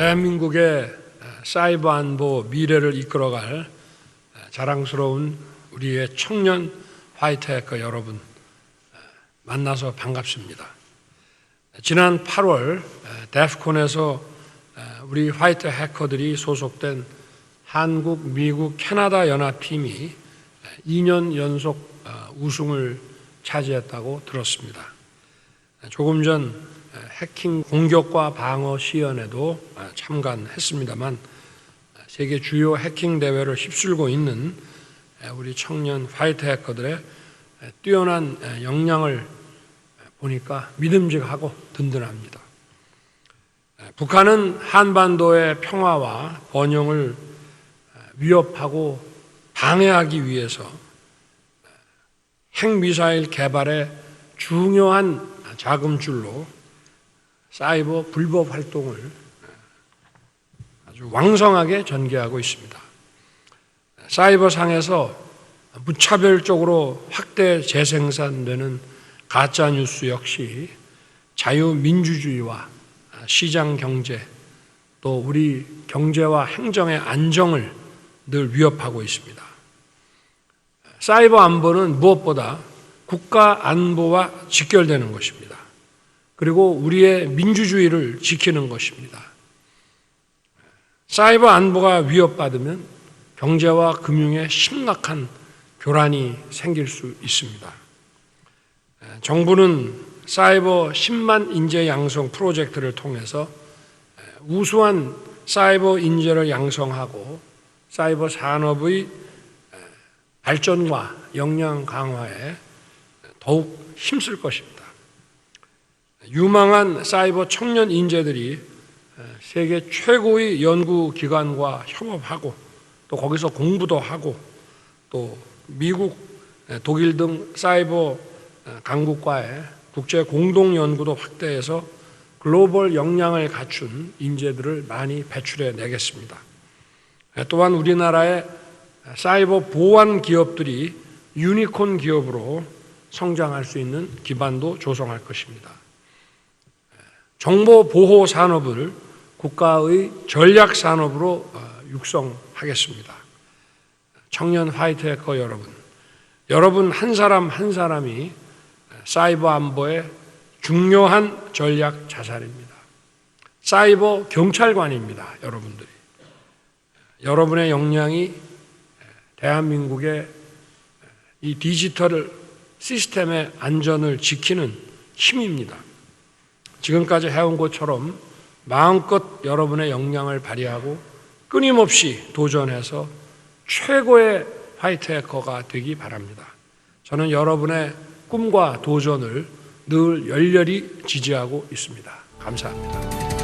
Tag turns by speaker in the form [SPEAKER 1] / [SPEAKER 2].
[SPEAKER 1] 대한민국의 사이버 안보 미래를 이끌어갈 자랑스러운 우리의 청년 화이트 해커 여러분 만나서 반갑습니다. 지난 8월 데프콘에서 우리 화이트 해커들이 소속된 한국, 미국, 캐나다 연합팀이 2년 연속 우승을 차지했다고 들었습니다. 조금 전 해킹 공격과 방어 시연에도 참관했습니다만 세계 주요 해킹 대회를 휩쓸고 있는 우리 청년 화이트 해커들의 뛰어난 역량을 보니까 믿음직하고 든든합니다. 북한은 한반도의 평화와 번영을 위협하고 방해하기 위해서 핵미사일 개발에 중요한 자금줄로 사이버 불법 활동을 아주 왕성하게 전개하고 있습니다. 사이버 상에서 무차별적으로 확대 재생산되는 가짜 뉴스 역시 자유민주주의와 시장 경제 또 우리 경제와 행정의 안정을 늘 위협하고 있습니다. 사이버 안보는 무엇보다 국가 안보와 직결되는 것입니다. 그리고 우리의 민주주의를 지키는 것입니다. 사이버 안보가 위협받으면 경제와 금융에 심각한 교란이 생길 수 있습니다. 정부는 사이버 10만 인재 양성 프로젝트를 통해서 우수한 사이버 인재를 양성하고 사이버 산업의 발전과 역량 강화에 더욱 힘쓸 것입니다. 유망한 사이버 청년 인재들이 세계 최고의 연구 기관과 협업하고 또 거기서 공부도 하고 또 미국, 독일 등 사이버 강국과의 국제 공동 연구도 확대해서 글로벌 역량을 갖춘 인재들을 많이 배출해 내겠습니다. 또한 우리나라의 사이버 보안 기업들이 유니콘 기업으로 성장할 수 있는 기반도 조성할 것입니다. 정보 보호 산업을 국가의 전략 산업으로 육성하겠습니다. 청년 화이트 해커 여러분, 여러분 한 사람 한 사람이 사이버 안보의 중요한 전략 자산입니다. 사이버 경찰관입니다, 여러분들이. 여러분의 역량이 대한민국의 이 디지털 시스템의 안전을 지키는 힘입니다. 지금까지 해온 것처럼 마음껏 여러분의 역량을 발휘하고 끊임없이 도전해서 최고의 화이트 해커가 되기 바랍니다. 저는 여러분의 꿈과 도전을 늘 열렬히 지지하고 있습니다. 감사합니다.